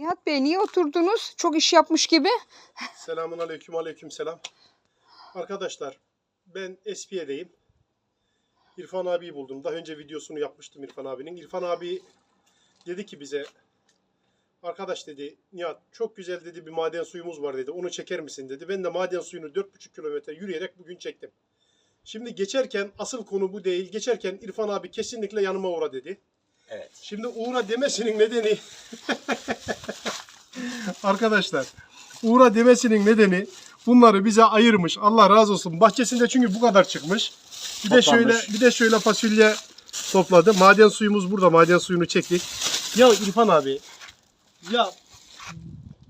Nihat Bey niye oturdunuz? Çok iş yapmış gibi. Selamun aleyküm aleyküm selam. Arkadaşlar ben Espiye'deyim. İrfan abiyi buldum. Daha önce videosunu yapmıştım İrfan abinin. İrfan abi dedi ki bize arkadaş dedi Nihat çok güzel dedi bir maden suyumuz var dedi. Onu çeker misin dedi. Ben de maden suyunu 4,5 kilometre yürüyerek bugün çektim. Şimdi geçerken asıl konu bu değil. Geçerken İrfan abi kesinlikle yanıma uğra dedi. Evet. Şimdi uğra demesinin nedeni arkadaşlar uğra demesinin nedeni bunları bize ayırmış. Allah razı olsun. Bahçesinde çünkü bu kadar çıkmış. Bir de şöyle bir de şöyle fasulye topladı. Maden suyumuz burada. Maden suyunu çektik. Ya İrfan abi ya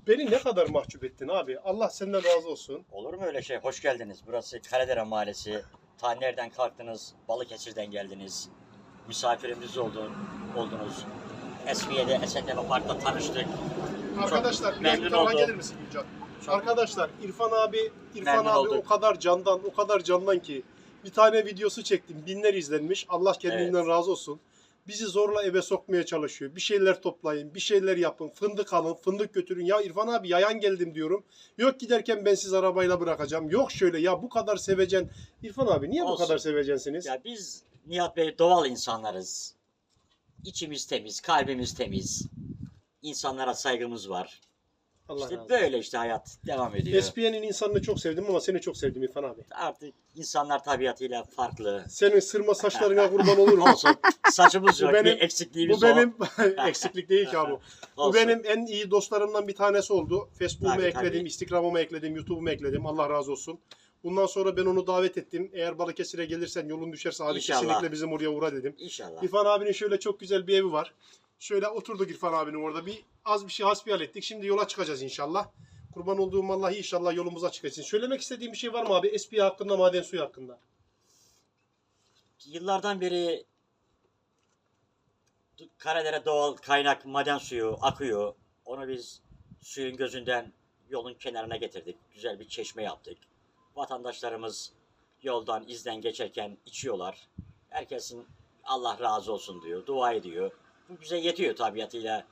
beni ne kadar mahcup ettin abi. Allah senden razı olsun. Olur mu öyle şey? Hoş geldiniz. Burası Karadere Mahallesi. Ta nereden kalktınız? Balıkesir'den geldiniz. Misafirimiz oldun, oldunuz. Esmiye'de Esentepe Park'ta tanıştık. Arkadaşlar biraz memnun oldum. gelir misin Gülcan? Arkadaşlar İrfan abi İrfan Memnun abi olduk. o kadar candan o kadar candan ki bir tane videosu çektim. Binler izlenmiş. Allah kendinden razı olsun. Bizi zorla eve sokmaya çalışıyor. Bir şeyler toplayın, bir şeyler yapın. Fındık alın, fındık götürün. Ya İrfan abi yayan geldim diyorum. Yok giderken ben sizi arabayla bırakacağım. Yok şöyle ya bu kadar sevecen. İrfan abi niye bu Olsun. kadar sevecensiniz? Ya biz Nihat Bey doğal insanlarız. İçimiz temiz, kalbimiz temiz. İnsanlara saygımız var. Allah razı İşte olsun. böyle işte hayat devam ediyor. SPN'in insanını çok sevdim ama seni çok sevdim İrfan abi. Artık insanlar tabiatıyla farklı. Senin sırma saçlarına kurban olurum. Olsun. Saçımız Bu yok. benim- bir eksikliğimiz Bu benim eksiklik değil ki abi. Bu benim en iyi dostlarımdan bir tanesi oldu. Facebook'uma ekledim, tabii. Instagram'ıma ekledim, YouTube'uma ekledim. Allah razı olsun. Bundan sonra ben onu davet ettim. Eğer Balıkesir'e gelirsen yolun düşerse abi İnşallah. kesinlikle bizim oraya uğra dedim. İnşallah. İrfan abinin şöyle çok güzel bir evi var. Şöyle oturduk İrfan abinin orada. Bir az bir şey hasbihal ettik. Şimdi yola çıkacağız inşallah. Kurban olduğum Allah inşallah yolumuza çıkasın. Söylemek istediğim bir şey var mı abi? SPA hakkında, maden suyu hakkında. Yıllardan beri Karadere doğal kaynak maden suyu akıyor. Onu biz suyun gözünden yolun kenarına getirdik. Güzel bir çeşme yaptık. Vatandaşlarımız yoldan izden geçerken içiyorlar. Herkesin Allah razı olsun diyor, dua ediyor. Bu bize yetiyor tabiatıyla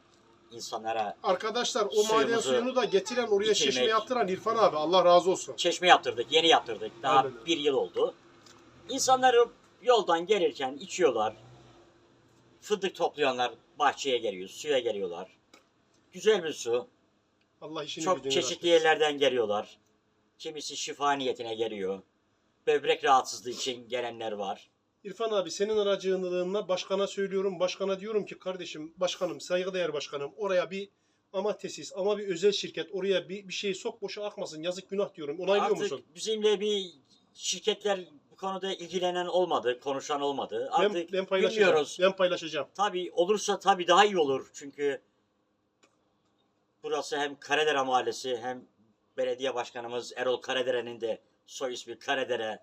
insanlara. Arkadaşlar o maden suyunu da getiren oraya içirmek. çeşme yaptıran İrfan abi. Allah razı olsun. Çeşme yaptırdık, yeni yaptırdık. Daha Aynen bir yıl oldu. İnsanları yoldan gelirken içiyorlar. Fındık toplayanlar bahçeye geliyor, suya geliyorlar. Güzel bir su. Allah işini Çok çeşitli yerlerden geliyorlar. Kimisi şifa niyetine geliyor. Böbrek rahatsızlığı için gelenler var. İrfan abi senin aracılığınla başkana söylüyorum. Başkana diyorum ki kardeşim başkanım saygıdeğer başkanım oraya bir ama tesis ama bir özel şirket oraya bir, bir şey sok boşa akmasın yazık günah diyorum. Onaylıyor Artık musun? bizimle bir şirketler bu konuda ilgilenen olmadı, konuşan olmadı. Ben, Artık ben paylaşacağım. bilmiyoruz. Ben paylaşacağım. Tabii olursa tabii daha iyi olur. Çünkü burası hem Karadere Mahallesi hem belediye başkanımız Erol Karadere'nin de soy ismi Karadere.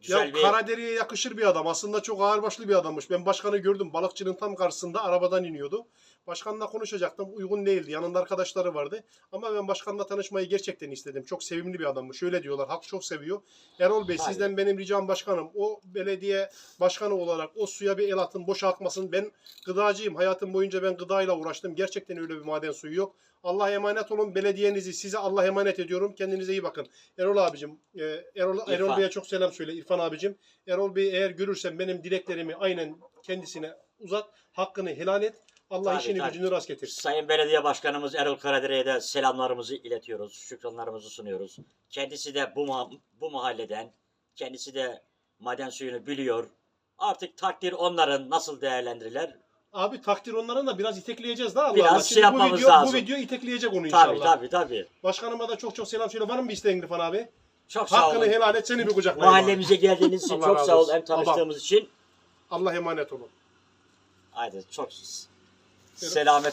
Güzel ya bir Karadere'ye yakışır bir adam. Aslında çok ağırbaşlı bir adammış. Ben başkanı gördüm. Balıkçının tam karşısında arabadan iniyordu. Başkanla konuşacaktım. Uygun değildi. Yanında arkadaşları vardı. Ama ben başkanla tanışmayı gerçekten istedim. Çok sevimli bir adammış. Şöyle diyorlar. Halk çok seviyor. Erol Bey Tabii. sizden benim ricam başkanım. O belediye başkanı olarak o suya bir el atın. Boşa akmasın. Ben gıdacıyım. Hayatım boyunca ben gıdayla uğraştım. Gerçekten öyle bir maden suyu yok. Allah'a emanet olun. Belediyenizi size Allah emanet ediyorum. Kendinize iyi bakın. Erol abicim, e, Erol, İrfan. Erol Bey'e çok selam söyle. İrfan abicim. Erol Bey eğer görürsen benim dileklerimi aynen kendisine uzat. Hakkını helal et. Allah Tabii, işini tabii. gücünü rast getirsin. Sayın Belediye Başkanımız Erol Karadere'ye de selamlarımızı iletiyoruz. Şükranlarımızı sunuyoruz. Kendisi de bu, ma- bu mahalleden, kendisi de maden suyunu biliyor. Artık takdir onların nasıl değerlendirirler? Abi takdir onların da biraz itekleyeceğiz daha Allah Biraz Allah. şey Şimdi bu yapmamız video, lazım. bu video itekleyecek onu inşallah. Tabii tabii tabii. Başkanıma da çok çok selam söyle. Var mı bir isteğin İrfan abi? Çok sağ Hakkını olun. helal et seni bir kucaklayayım. abi. Mahallemize geldiğiniz için Allah çok razı sağ olun. olsun. Hem tanıştığımız için. Allah emanet olun. Haydi çok selamet